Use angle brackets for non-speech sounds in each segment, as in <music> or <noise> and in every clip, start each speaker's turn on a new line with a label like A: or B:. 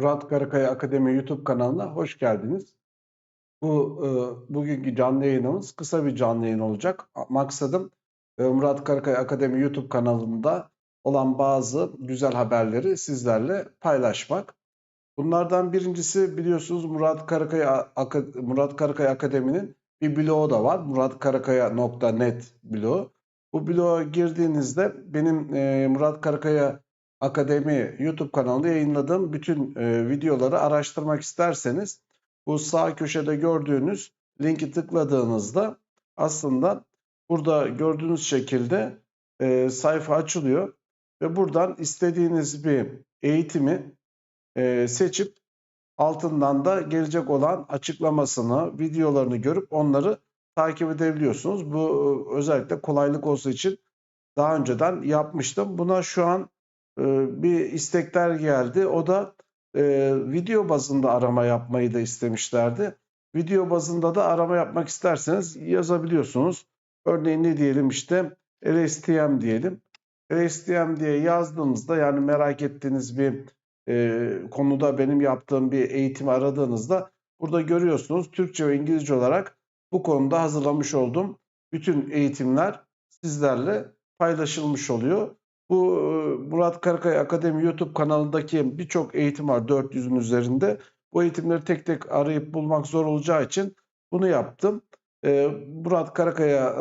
A: Murat Karakaya Akademi YouTube kanalına hoş geldiniz. Bu e, bugünkü canlı yayınımız kısa bir canlı yayın olacak. Maksadım e, Murat Karakaya Akademi YouTube kanalında olan bazı güzel haberleri sizlerle paylaşmak. Bunlardan birincisi biliyorsunuz Murat Karakaya Murat Karakaya Akademi'nin bir bloğu da var. muratkarakaya.net bloğu. Bu bloğa girdiğinizde benim e, Murat Karakaya Akademi YouTube kanalında yayınladığım bütün e, videoları araştırmak isterseniz bu sağ köşede gördüğünüz linki tıkladığınızda aslında burada gördüğünüz şekilde e, sayfa açılıyor ve buradan istediğiniz bir eğitimi e, seçip altından da gelecek olan açıklamasını, videolarını görüp onları takip edebiliyorsunuz. Bu özellikle kolaylık olsun için daha önceden yapmıştım. Buna şu an bir istekler geldi. O da e, video bazında arama yapmayı da istemişlerdi. Video bazında da arama yapmak isterseniz yazabiliyorsunuz. Örneğin ne diyelim işte LSTM diyelim. LSTM diye yazdığınızda yani merak ettiğiniz bir e, konuda benim yaptığım bir eğitimi aradığınızda burada görüyorsunuz Türkçe ve İngilizce olarak bu konuda hazırlamış olduğum bütün eğitimler sizlerle paylaşılmış oluyor. Bu Murat Karakay Akademi YouTube kanalındaki birçok eğitim var 400'ün üzerinde. Bu eğitimleri tek tek arayıp bulmak zor olacağı için bunu yaptım. Murat Karakaya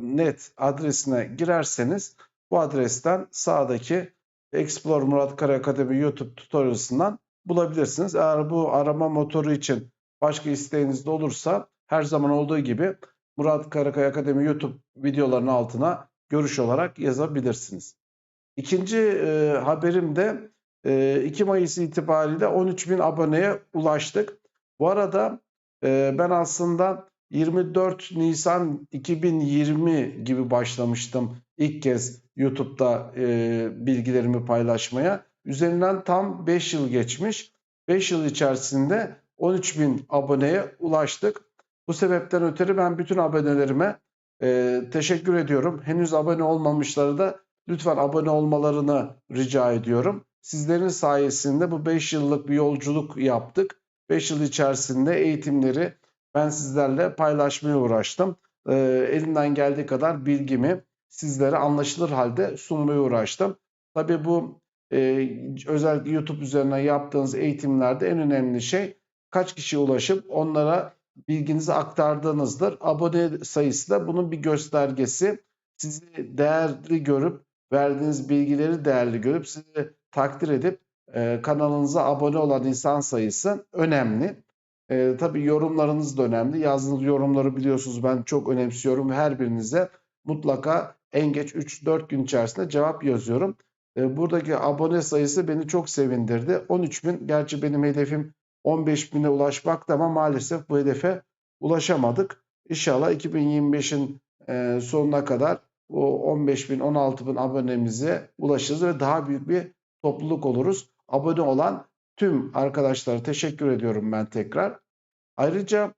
A: net adresine girerseniz bu adresten sağdaki Explore Murat Karakaya Akademi YouTube tutorial'sından bulabilirsiniz. Eğer bu arama motoru için başka isteğiniz de olursa her zaman olduğu gibi Murat Karakaya Akademi YouTube videolarının altına görüş olarak yazabilirsiniz. İkinci e, haberim de e, 2 Mayıs itibariyle 13 bin aboneye ulaştık. Bu arada e, ben aslında 24 Nisan 2020 gibi başlamıştım ilk kez YouTube'da e, bilgilerimi paylaşmaya. Üzerinden tam 5 yıl geçmiş. 5 yıl içerisinde 13 bin aboneye ulaştık. Bu sebepten ötürü ben bütün abonelerime e, teşekkür ediyorum. Henüz abone olmamışları da lütfen abone olmalarını rica ediyorum. Sizlerin sayesinde bu 5 yıllık bir yolculuk yaptık. 5 yıl içerisinde eğitimleri ben sizlerle paylaşmaya uğraştım. E, elimden geldiği kadar bilgimi sizlere anlaşılır halde sunmaya uğraştım. Tabii bu e, özellikle YouTube üzerinden yaptığınız eğitimlerde en önemli şey kaç kişiye ulaşıp onlara bilginizi aktardığınızdır. Abone sayısı da bunun bir göstergesi. Sizi değerli görüp verdiğiniz bilgileri değerli görüp sizi takdir edip e, kanalınıza abone olan insan sayısı önemli. E, tabii yorumlarınız da önemli. Yazdığınız yorumları biliyorsunuz ben çok önemsiyorum. Her birinize mutlaka en geç 3-4 gün içerisinde cevap yazıyorum. E, buradaki abone sayısı beni çok sevindirdi. 13 bin, gerçi benim hedefim 15 bine ulaşmak ama maalesef bu hedefe ulaşamadık. İnşallah 2025'in e, sonuna kadar o 15 bin 16 bin abonemize ulaşırız ve daha büyük bir topluluk oluruz. Abone olan tüm arkadaşlara teşekkür ediyorum ben tekrar. Ayrıca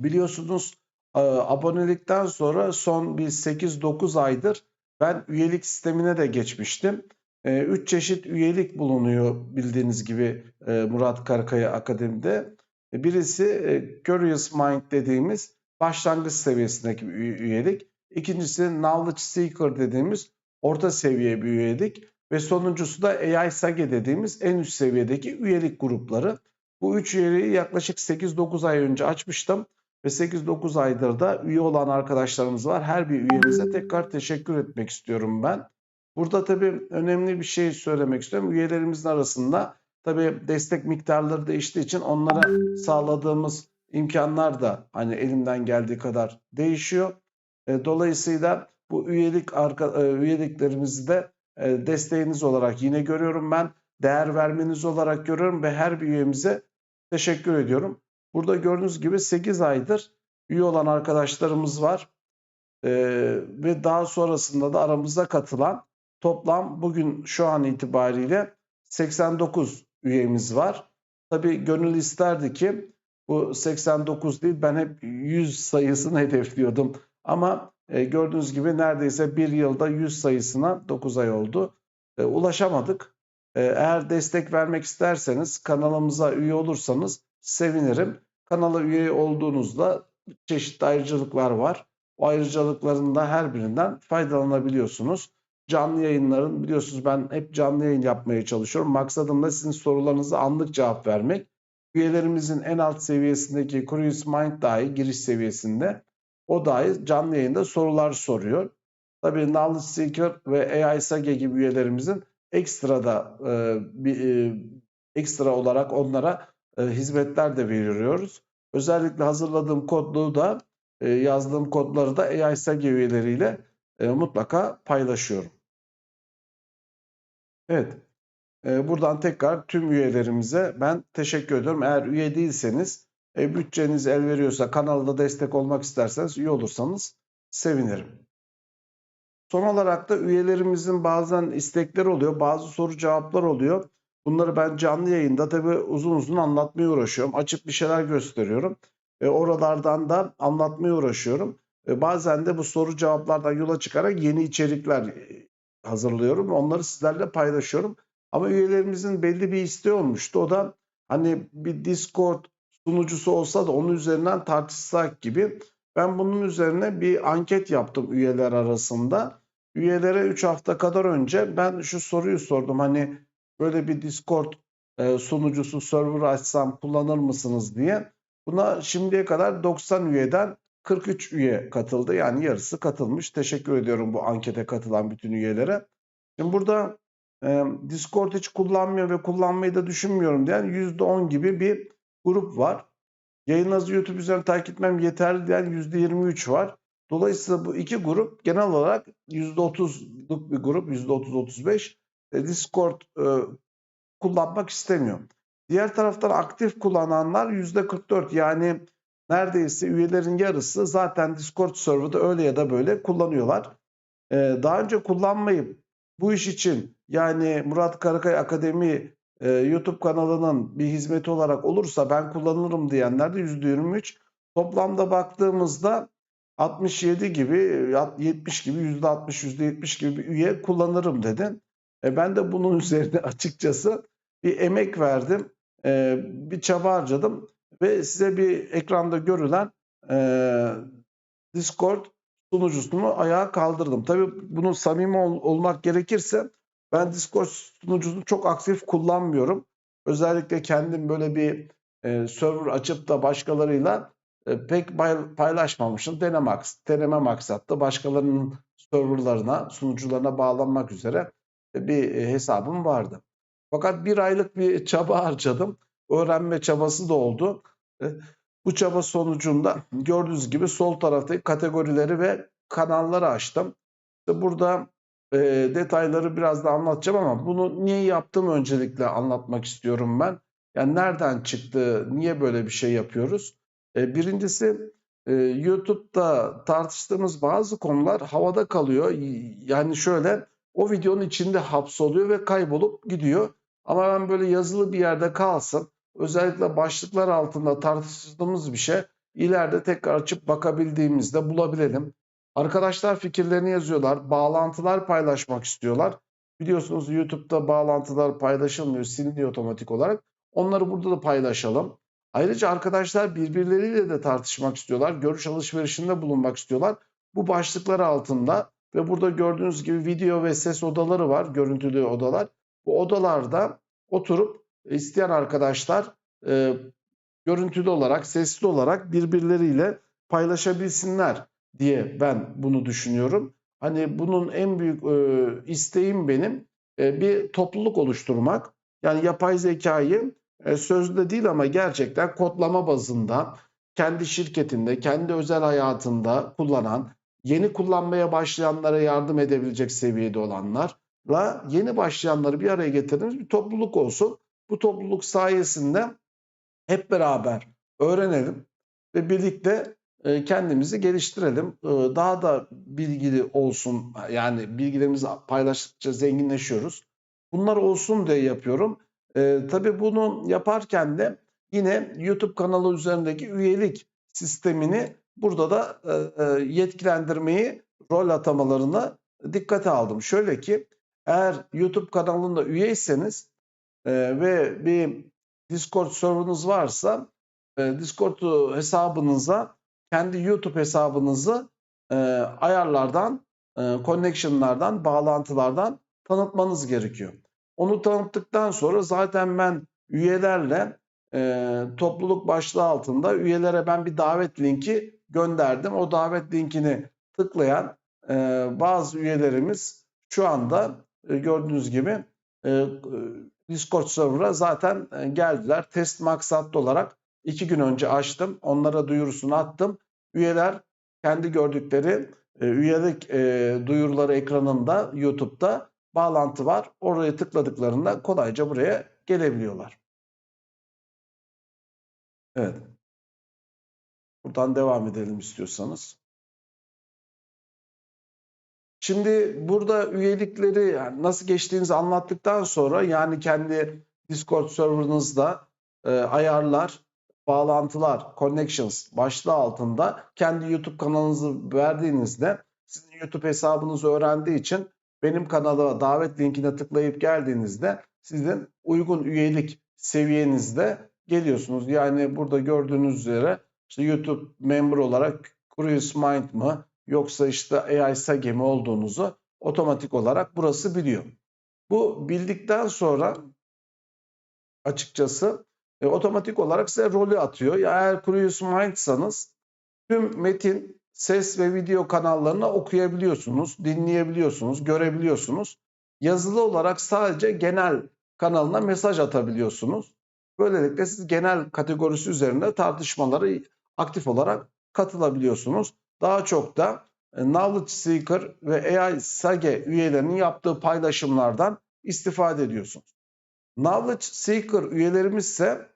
A: biliyorsunuz e, abonelikten sonra son bir 8-9 aydır ben üyelik sistemine de geçmiştim. E, üç çeşit üyelik bulunuyor bildiğiniz gibi e, Murat Karakaya Akademi'de. Birisi Curious Mind dediğimiz başlangıç seviyesindeki üyelik. İkincisi Knowledge Seeker dediğimiz orta seviye bir üyelik. Ve sonuncusu da AI Sage dediğimiz en üst seviyedeki üyelik grupları. Bu üç üyeliği yaklaşık 8-9 ay önce açmıştım. Ve 8-9 aydır da üye olan arkadaşlarımız var. Her bir üyemize tekrar teşekkür etmek istiyorum ben. Burada tabii önemli bir şey söylemek istiyorum. Üyelerimizin arasında tabii destek miktarları değiştiği için onlara sağladığımız imkanlar da hani elimden geldiği kadar değişiyor. E, dolayısıyla bu üyelik arka, e, üyeliklerimizi de e, desteğiniz olarak yine görüyorum ben. Değer vermeniz olarak görüyorum ve her bir üyemize teşekkür ediyorum. Burada gördüğünüz gibi 8 aydır üye olan arkadaşlarımız var. ve daha sonrasında da aramıza katılan toplam bugün şu an itibariyle 89 üyemiz var. Tabii gönül isterdi ki bu 89 değil ben hep 100 sayısını <laughs> hedefliyordum. Ama e, gördüğünüz gibi neredeyse bir yılda 100 sayısına 9 ay oldu. E, ulaşamadık. Ee, eğer destek vermek isterseniz kanalımıza üye olursanız sevinirim. Kanala üye olduğunuzda çeşitli ayrıcalıklar var. O ayrıcalıkların da her birinden faydalanabiliyorsunuz. Canlı yayınların biliyorsunuz ben hep canlı yayın yapmaya çalışıyorum. Maksadım da sizin sorularınıza anlık cevap vermek. Üyelerimizin en alt seviyesindeki Curious Mind dahi giriş seviyesinde o dahi canlı yayında sorular soruyor. Tabii Knowledge Seeker ve AI Sage gibi üyelerimizin ekstra da e, bir, e, ekstra olarak onlara e, hizmetler de veriyoruz. Özellikle hazırladığım kodluğu da e, yazdığım kodları da AI Sage üyeleriyle e, mutlaka paylaşıyorum. Evet. E, buradan tekrar tüm üyelerimize ben teşekkür ediyorum. Eğer üye değilseniz e, bütçeniz el veriyorsa kanalda destek olmak isterseniz üye olursanız sevinirim. Son olarak da üyelerimizin bazen istekleri oluyor, bazı soru cevaplar oluyor. Bunları ben canlı yayında tabii uzun uzun anlatmaya uğraşıyorum. Açıp bir şeyler gösteriyorum. E, oralardan da anlatmaya uğraşıyorum. E, bazen de bu soru cevaplardan yola çıkarak yeni içerikler e, hazırlıyorum. Onları sizlerle paylaşıyorum. Ama üyelerimizin belli bir isteği olmuştu. O da hani bir Discord sunucusu olsa da onun üzerinden tartışsak gibi. Ben bunun üzerine bir anket yaptım üyeler arasında. Üyelere 3 hafta kadar önce ben şu soruyu sordum. Hani böyle bir Discord e, sunucusu server açsam kullanır mısınız diye. Buna şimdiye kadar 90 üyeden 43 üye katıldı. Yani yarısı katılmış. Teşekkür ediyorum bu ankete katılan bütün üyelere. Şimdi burada e, Discord hiç kullanmıyor ve kullanmayı da düşünmüyorum diyen %10 gibi bir grup var. Yayınınızı YouTube üzerinden takip etmem yeterli diyen %23 var. Dolayısıyla bu iki grup genel olarak %30'luk bir grup, %30-35 e, Discord e, kullanmak istemiyor. Diğer taraftan aktif kullananlar %44 yani neredeyse üyelerin yarısı zaten Discord server'da öyle ya da böyle kullanıyorlar. E, daha önce kullanmayıp bu iş için yani Murat Karakay Akademi e, YouTube kanalının bir hizmeti olarak olursa ben kullanırım diyenler de %23. Toplamda baktığımızda 67 gibi 70 gibi %60 %70 gibi bir üye kullanırım dedin. E ben de bunun <laughs> üzerine açıkçası bir emek verdim. E, bir çaba harcadım ve size bir ekranda görülen e, Discord sunucusunu ayağa kaldırdım. Tabii bunun samimi ol, olmak gerekirse ben Discord sunucusunu çok aktif kullanmıyorum. Özellikle kendim böyle bir e, server açıp da başkalarıyla e, pek paylaşmamışım. Deneme, deneme maksatlı başkalarının serverlarına, sunucularına bağlanmak üzere bir e, hesabım vardı. Fakat bir aylık bir çaba <laughs> harcadım. Öğrenme çabası da oldu. E, bu çaba sonucunda gördüğünüz gibi sol taraftaki kategorileri ve kanalları açtım. İşte burada e, detayları biraz da anlatacağım ama bunu niye yaptım öncelikle anlatmak istiyorum ben. Yani nereden çıktı, niye böyle bir şey yapıyoruz? E, birincisi e, YouTube'da tartıştığımız bazı konular havada kalıyor. Yani şöyle o videonun içinde hapsoluyor ve kaybolup gidiyor. Ama ben böyle yazılı bir yerde kalsın, özellikle başlıklar altında tartıştığımız bir şey ileride tekrar açıp bakabildiğimizde bulabilelim. Arkadaşlar fikirlerini yazıyorlar, bağlantılar paylaşmak istiyorlar. Biliyorsunuz YouTube'da bağlantılar paylaşılmıyor, siliniyor otomatik olarak. Onları burada da paylaşalım. Ayrıca arkadaşlar birbirleriyle de tartışmak istiyorlar, görüş alışverişinde bulunmak istiyorlar. Bu başlıklar altında ve burada gördüğünüz gibi video ve ses odaları var, görüntülü odalar. Bu odalarda oturup isteyen arkadaşlar e, görüntülü olarak, sesli olarak birbirleriyle paylaşabilsinler diye ben bunu düşünüyorum. Hani bunun en büyük e, isteğim benim e, bir topluluk oluşturmak. Yani yapay zekayı e, sözde değil ama gerçekten kodlama bazında kendi şirketinde, kendi özel hayatında kullanan, yeni kullanmaya başlayanlara yardım edebilecek seviyede olanlarla yeni başlayanları bir araya getirdiğimiz bir topluluk olsun. Bu topluluk sayesinde hep beraber öğrenelim ve birlikte kendimizi geliştirelim. E, daha da bilgili olsun yani bilgilerimizi paylaştıkça zenginleşiyoruz. Bunlar olsun diye yapıyorum. E, tabii bunu yaparken de yine YouTube kanalı üzerindeki üyelik sistemini burada da e, e, yetkilendirmeyi, rol atamalarını dikkate aldım. Şöyle ki eğer YouTube kanalında üyeyseniz e, ve bir Discord serverınız varsa e, Discord hesabınıza kendi YouTube hesabınızı e, ayarlardan, e, connection'lardan, bağlantılardan tanıtmanız gerekiyor. Onu tanıttıktan sonra zaten ben üyelerle e, topluluk başlığı altında üyelere ben bir davet linki gönderdim. O davet linkini tıklayan e, bazı üyelerimiz şu anda e, gördüğünüz gibi e, Discord server'a zaten e, geldiler. Test maksatlı olarak iki gün önce açtım. Onlara duyurusunu attım. Üyeler kendi gördükleri e, üyelik e, duyuruları ekranında YouTube'da bağlantı var. Oraya tıkladıklarında kolayca buraya gelebiliyorlar. Evet. Buradan devam edelim istiyorsanız. Şimdi burada üyelikleri yani nasıl geçtiğinizi anlattıktan sonra yani kendi Discord serverınızda e, ayarlar, bağlantılar, connections başlığı altında kendi YouTube kanalınızı verdiğinizde sizin YouTube hesabınızı öğrendiği için benim kanala davet linkine tıklayıp geldiğinizde sizin uygun üyelik seviyenizde geliyorsunuz. Yani burada gördüğünüz üzere işte YouTube member olarak Curious Mind mı yoksa işte AI Sage mi olduğunuzu otomatik olarak burası biliyor. Bu bildikten sonra açıkçası e, otomatik olarak size rolü atıyor. Ya eğer Curious Mind'sanız tüm metin, ses ve video kanallarını okuyabiliyorsunuz, dinleyebiliyorsunuz, görebiliyorsunuz. Yazılı olarak sadece genel kanalına mesaj atabiliyorsunuz. Böylelikle siz genel kategorisi üzerinde tartışmaları aktif olarak katılabiliyorsunuz. Daha çok da e, Knowledge Seeker ve AI Sage üyelerinin yaptığı paylaşımlardan istifade ediyorsunuz. Knowledge Seeker üyelerimiz ise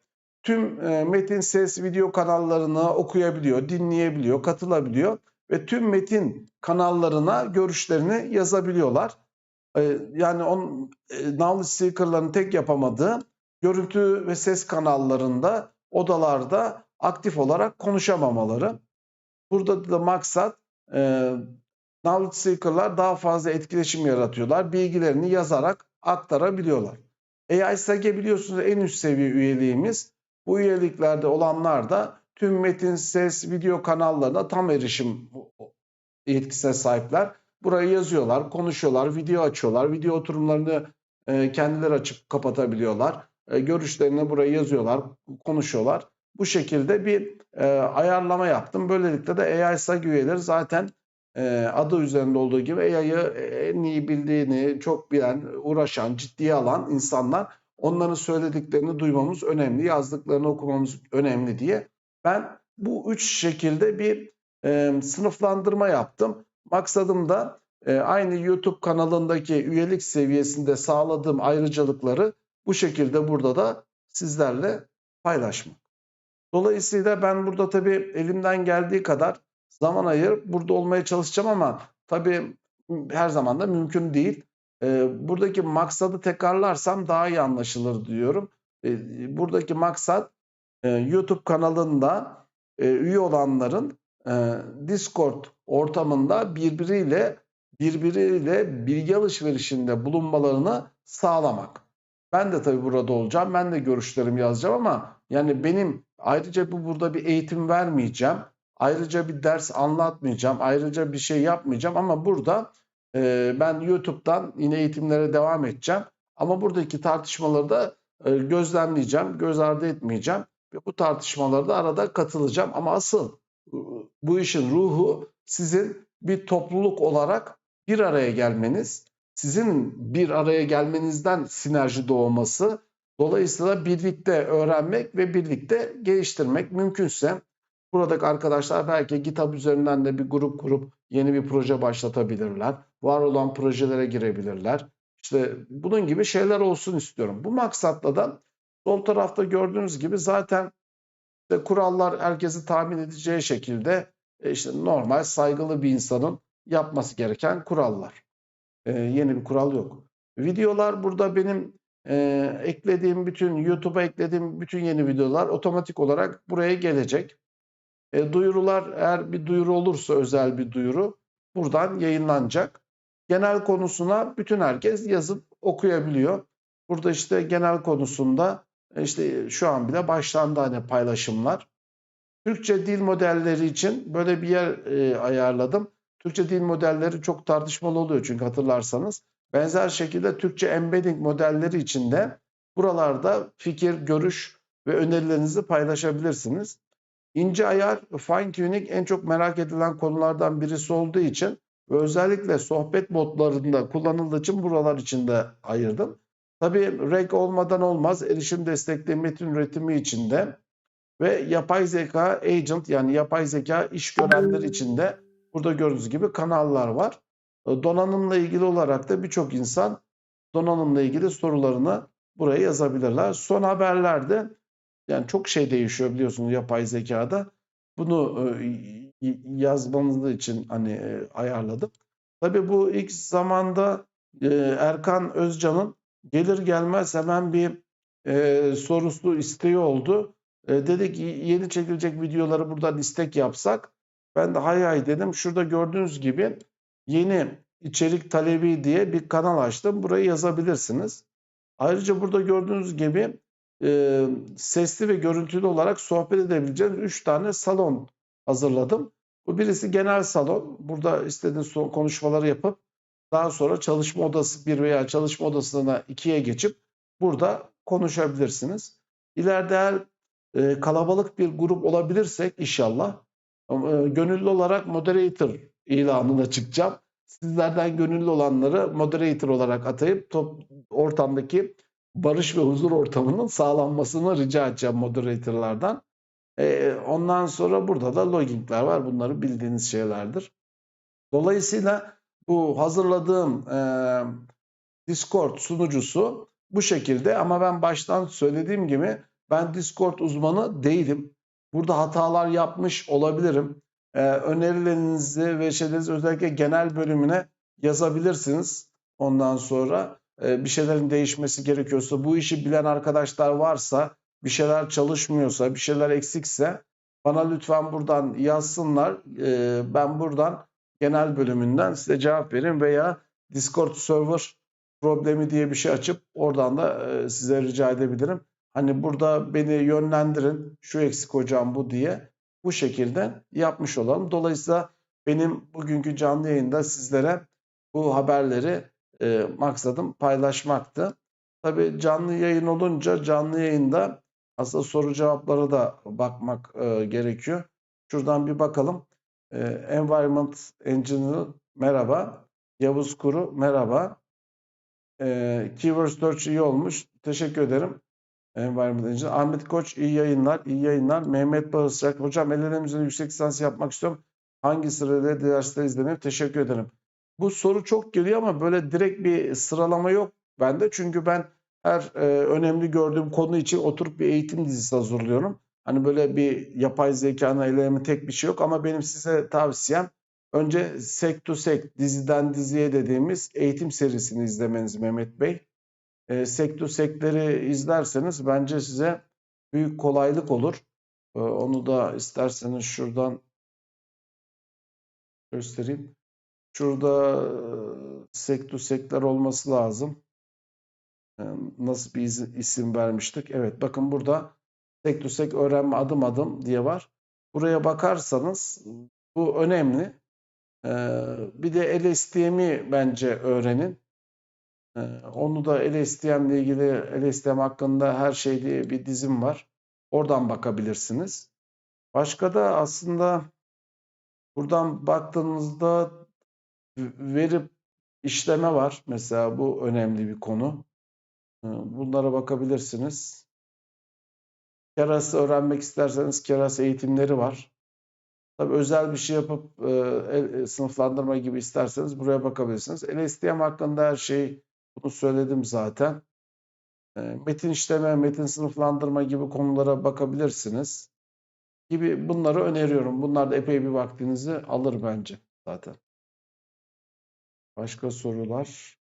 A: tüm e, metin, ses, video kanallarını okuyabiliyor, dinleyebiliyor, katılabiliyor ve tüm metin kanallarına görüşlerini yazabiliyorlar. E, yani on, Knowledge Seeker'ların tek yapamadığı görüntü ve ses kanallarında, odalarda aktif olarak konuşamamaları. Burada da maksat e, knowledge seeker'lar daha fazla etkileşim yaratıyorlar. Bilgilerini yazarak aktarabiliyorlar. AI SAGE biliyorsunuz en üst seviye üyeliğimiz. Bu üyeliklerde olanlar da tüm metin, ses, video kanallarına tam erişim yetkisine sahipler. Burayı yazıyorlar, konuşuyorlar, video açıyorlar. Video oturumlarını e, kendileri açıp kapatabiliyorlar. E, görüşlerini buraya yazıyorlar, konuşuyorlar. Bu şekilde bir e, ayarlama yaptım. Böylelikle de AI üyeleri zaten adı üzerinde olduğu gibi AI'yı en iyi bildiğini, çok bilen, uğraşan, ciddiye alan insanlar onların söylediklerini duymamız önemli, yazdıklarını okumamız önemli diye ben bu üç şekilde bir e, sınıflandırma yaptım. Maksadım da e, aynı YouTube kanalındaki üyelik seviyesinde sağladığım ayrıcalıkları bu şekilde burada da sizlerle paylaşmak. Dolayısıyla ben burada tabii elimden geldiği kadar zaman ayır burada olmaya çalışacağım ama tabii her zaman da mümkün değil. Buradaki maksadı tekrarlarsam daha iyi anlaşılır diyorum. Buradaki maksat YouTube kanalında üye olanların Discord ortamında birbiriyle birbiriyle bilgi alışverişinde bulunmalarını sağlamak. Ben de tabii burada olacağım. Ben de görüşlerimi yazacağım ama yani benim ayrıca bu burada bir eğitim vermeyeceğim. Ayrıca bir ders anlatmayacağım. Ayrıca bir şey yapmayacağım ama burada e, ben YouTube'dan yine eğitimlere devam edeceğim. Ama buradaki tartışmaları da e, gözlemleyeceğim, göz ardı etmeyeceğim ve bu tartışmalarda da arada katılacağım. Ama asıl bu işin ruhu sizin bir topluluk olarak bir araya gelmeniz, sizin bir araya gelmenizden sinerji doğması, dolayısıyla birlikte öğrenmek ve birlikte geliştirmek mümkünse buradaki arkadaşlar belki GitHub üzerinden de bir grup kurup yeni bir proje başlatabilirler. Var olan projelere girebilirler. İşte bunun gibi şeyler olsun istiyorum. Bu maksatla da sol tarafta gördüğünüz gibi zaten işte kurallar herkesi tahmin edeceği şekilde e, işte normal saygılı bir insanın yapması gereken kurallar. E, yeni bir kural yok. Videolar burada benim e, eklediğim bütün YouTube'a eklediğim bütün yeni videolar otomatik olarak buraya gelecek. E, duyurular eğer bir duyuru olursa özel bir duyuru buradan yayınlanacak. Genel konusuna bütün herkes yazıp okuyabiliyor. Burada işte genel konusunda e, işte şu an bile başlandı hani paylaşımlar. Türkçe dil modelleri için böyle bir yer e, ayarladım. Türkçe dil modelleri çok tartışmalı oluyor çünkü hatırlarsanız. Benzer şekilde Türkçe embedding modelleri için de buralarda fikir, görüş ve önerilerinizi paylaşabilirsiniz. İnce ayar, fine tuning en çok merak edilen konulardan birisi olduğu için ve özellikle sohbet botlarında kullanıldığı için buralar için de ayırdım. Tabii reg olmadan olmaz. Erişim destekli metin üretimi için de ve yapay zeka agent yani yapay zeka iş görenler için de burada gördüğünüz gibi kanallar var. E, Donanımla ilgili olarak da birçok insan donanımla ilgili sorularını buraya yazabilirler. Son haberlerde yani çok şey değişiyor biliyorsunuz yapay zekada. Bunu e, yazmanız için hani e, ayarladım. Tabii bu ilk zamanda e, Erkan Özcan'ın gelir gelmez hemen bir e, sorusu isteği oldu. E, dedi ki yeni çekilecek videoları buradan istek yapsak. Ben de hay hay dedim. Şurada gördüğünüz gibi yeni içerik talebi diye bir kanal açtım. Burayı yazabilirsiniz. Ayrıca burada gördüğünüz gibi e, sesli ve görüntülü olarak sohbet edebileceğiniz 3 tane salon hazırladım. Bu birisi genel salon. Burada istediğiniz konuşmaları yapıp daha sonra çalışma odası bir veya çalışma odasına ikiye geçip burada konuşabilirsiniz. İleride eğer e, kalabalık bir grup olabilirsek inşallah e, gönüllü olarak moderator ilanına çıkacağım. Sizlerden gönüllü olanları moderator olarak atayıp top, ortamdaki barış ve huzur ortamının sağlanmasını rica edeceğim moderatorlardan. E, ondan sonra burada da loggingler var. Bunları bildiğiniz şeylerdir. Dolayısıyla bu hazırladığım e, Discord sunucusu bu şekilde ama ben baştan söylediğim gibi ben Discord uzmanı değilim. Burada hatalar yapmış olabilirim. Ee, önerilerinizi ve şeylerinizi özellikle genel bölümüne yazabilirsiniz. Ondan sonra bir şeylerin değişmesi gerekiyorsa, bu işi bilen arkadaşlar varsa, bir şeyler çalışmıyorsa, bir şeyler eksikse bana lütfen buradan yazsınlar. Ee, ben buradan genel bölümünden size cevap verin veya Discord server problemi diye bir şey açıp oradan da e, size rica edebilirim. Hani burada beni yönlendirin şu eksik hocam bu diye bu şekilde yapmış olalım. Dolayısıyla benim bugünkü canlı yayında sizlere bu haberleri e, maksadım paylaşmaktı. Tabii canlı yayın olunca canlı yayında aslında soru cevaplara da bakmak e, gerekiyor. Şuradan bir bakalım. E, Environment Engineer merhaba. Yavuz Kuru merhaba. E, Keyword Search iyi olmuş. Teşekkür ederim. Environment Engineer. Ahmet Koç iyi yayınlar. iyi yayınlar. Mehmet Bağısrak. Hocam LLM yüksek lisans yapmak istiyorum. Hangi sırada dersler izlemeye teşekkür ederim. Bu soru çok geliyor ama böyle direkt bir sıralama yok bende. Çünkü ben her e, önemli gördüğüm konu için oturup bir eğitim dizisi hazırlıyorum. Hani böyle bir yapay zekanın ellerime tek bir şey yok ama benim size tavsiyem önce Sek to Sek diziden diziye dediğimiz eğitim serisini izlemeniz Mehmet Bey. E, Sek to Sek'leri izlerseniz bence size büyük kolaylık olur. E, onu da isterseniz şuradan göstereyim. Şurada Sek to Sek'ler olması lazım. Nasıl bir isim vermiştik? Evet bakın burada tek düsek öğrenme adım adım diye var. Buraya bakarsanız bu önemli. Bir de LSTM'i bence öğrenin. Onu da LSTM ile ilgili LSTM hakkında her şey diye bir dizim var. Oradan bakabilirsiniz. Başka da aslında buradan baktığınızda veri işleme var. Mesela bu önemli bir konu. Ee, bunlara bakabilirsiniz. Keras öğrenmek isterseniz Keras eğitimleri var. Tabii özel bir şey yapıp e, e, sınıflandırma gibi isterseniz buraya bakabilirsiniz. LSTM hakkında her şeyi bunu söyledim zaten. E, metin işleme, metin sınıflandırma gibi konulara bakabilirsiniz. Gibi bunları öneriyorum. Bunlar da epey bir vaktinizi alır bence zaten. Başka sorular?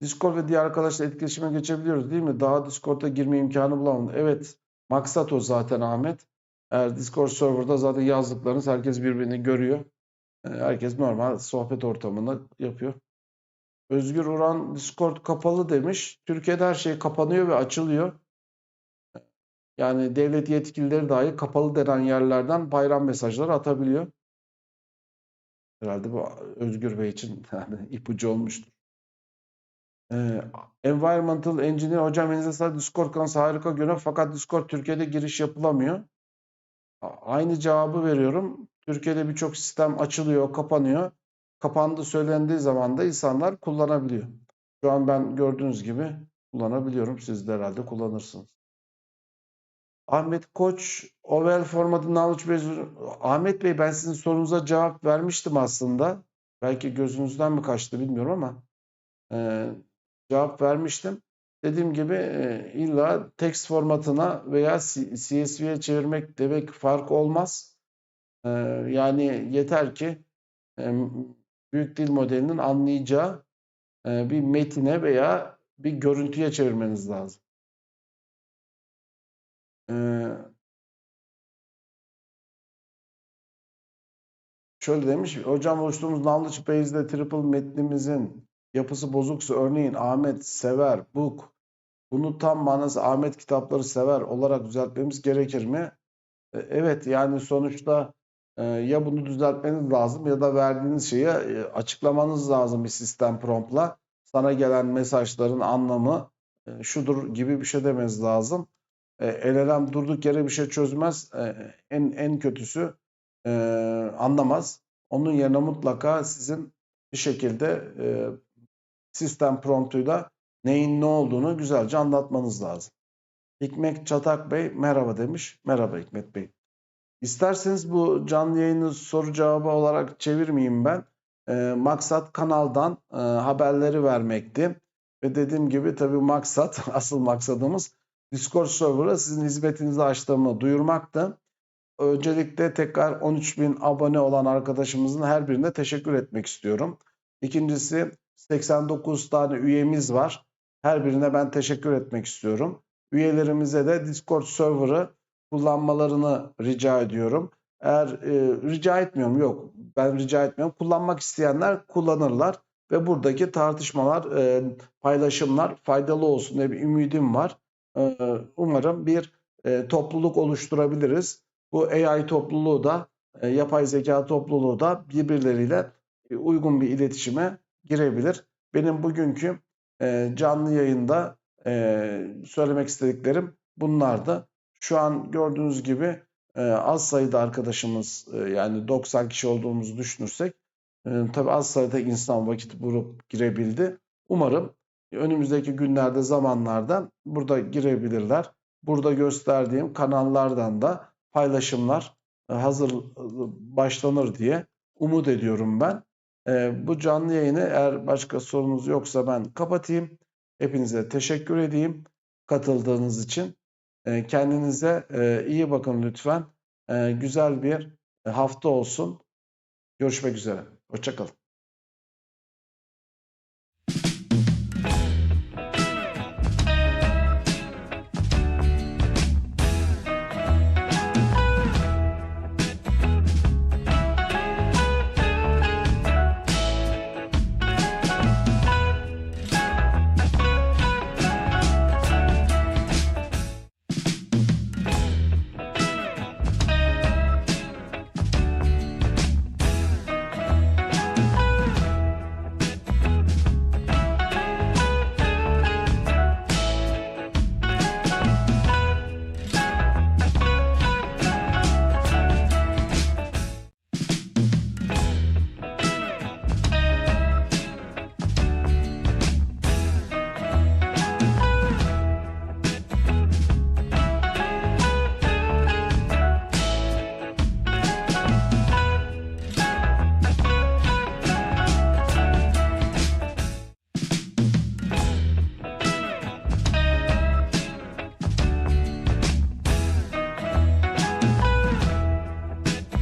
A: Discord ve diğer arkadaşla etkileşime geçebiliyoruz değil mi? Daha Discord'a girme imkanı bulamadım. Evet. Maksat o zaten Ahmet. Eğer Discord serverda zaten yazdıklarınız herkes birbirini görüyor. Herkes normal sohbet ortamında yapıyor. Özgür Uran Discord kapalı demiş. Türkiye'de her şey kapanıyor ve açılıyor. Yani devlet yetkilileri dahi kapalı denen yerlerden bayram mesajları atabiliyor. Herhalde bu Özgür Bey için yani <laughs> ipucu olmuştur. Ee, Environmental Engineer hocam elinize Discord kanalı harika görünüyor fakat Discord Türkiye'de giriş yapılamıyor. Aynı cevabı veriyorum. Türkiye'de birçok sistem açılıyor, kapanıyor. Kapandı söylendiği zaman da insanlar kullanabiliyor. Şu an ben gördüğünüz gibi kullanabiliyorum. Siz de herhalde kullanırsınız. Ahmet Koç, Oval formatı knowledge base. Ahmet Bey ben sizin sorunuza cevap vermiştim aslında. Belki gözünüzden mi kaçtı bilmiyorum ama e, cevap vermiştim. Dediğim gibi e, illa text formatına veya CSV'ye çevirmek demek fark olmaz. E, yani yeter ki e, büyük dil modelinin anlayacağı e, bir metine veya bir görüntüye çevirmeniz lazım. Şöyle demiş, hocam oluşturduğumuz knowledge base'de triple metnimizin yapısı bozuksa örneğin Ahmet sever, book, bunu tam manası Ahmet kitapları sever olarak düzeltmemiz gerekir mi? E, evet yani sonuçta e, ya bunu düzeltmeniz lazım ya da verdiğiniz şeyi e, açıklamanız lazım bir sistem promptla. Sana gelen mesajların anlamı şudur gibi bir şey demeniz lazım. LLM durduk yere bir şey çözmez. En en kötüsü anlamaz. Onun yerine mutlaka sizin bir şekilde sistem promptuyla neyin ne olduğunu güzelce anlatmanız lazım. Hikmet Çatak Bey merhaba demiş. Merhaba Hikmet Bey. İsterseniz bu canlı yayını soru cevabı olarak çevirmeyeyim ben. E, maksat kanaldan e, haberleri vermekti. Ve dediğim gibi tabii maksat, <laughs> asıl maksadımız Discord server'a sizin hizmetinizi açtığımı duyurmaktı. Öncelikle tekrar 13 bin abone olan arkadaşımızın her birine teşekkür etmek istiyorum. İkincisi 89 tane üyemiz var. Her birine ben teşekkür etmek istiyorum. Üyelerimize de Discord server'ı kullanmalarını rica ediyorum. Eğer e, rica etmiyorum yok ben rica etmiyorum. Kullanmak isteyenler kullanırlar ve buradaki tartışmalar, e, paylaşımlar faydalı olsun diye bir ümidim var. E, umarım bir e, topluluk oluşturabiliriz. Bu AI topluluğu da, e, yapay zeka topluluğu da birbirleriyle e, uygun bir iletişime girebilir. Benim bugünkü canlı yayında söylemek istediklerim bunlardı. Şu an gördüğünüz gibi az sayıda arkadaşımız yani 90 kişi olduğumuzu düşünürsek tabii az sayıda insan vakit bulup girebildi. Umarım önümüzdeki günlerde zamanlarda burada girebilirler. Burada gösterdiğim kanallardan da paylaşımlar e, hazır e, başlanır diye umut ediyorum ben. E, bu canlı yayını eğer başka sorunuz yoksa ben kapatayım. Hepinize teşekkür edeyim katıldığınız için. Kendinize iyi bakın lütfen. Güzel bir hafta olsun. Görüşmek üzere. Hoşçakalın.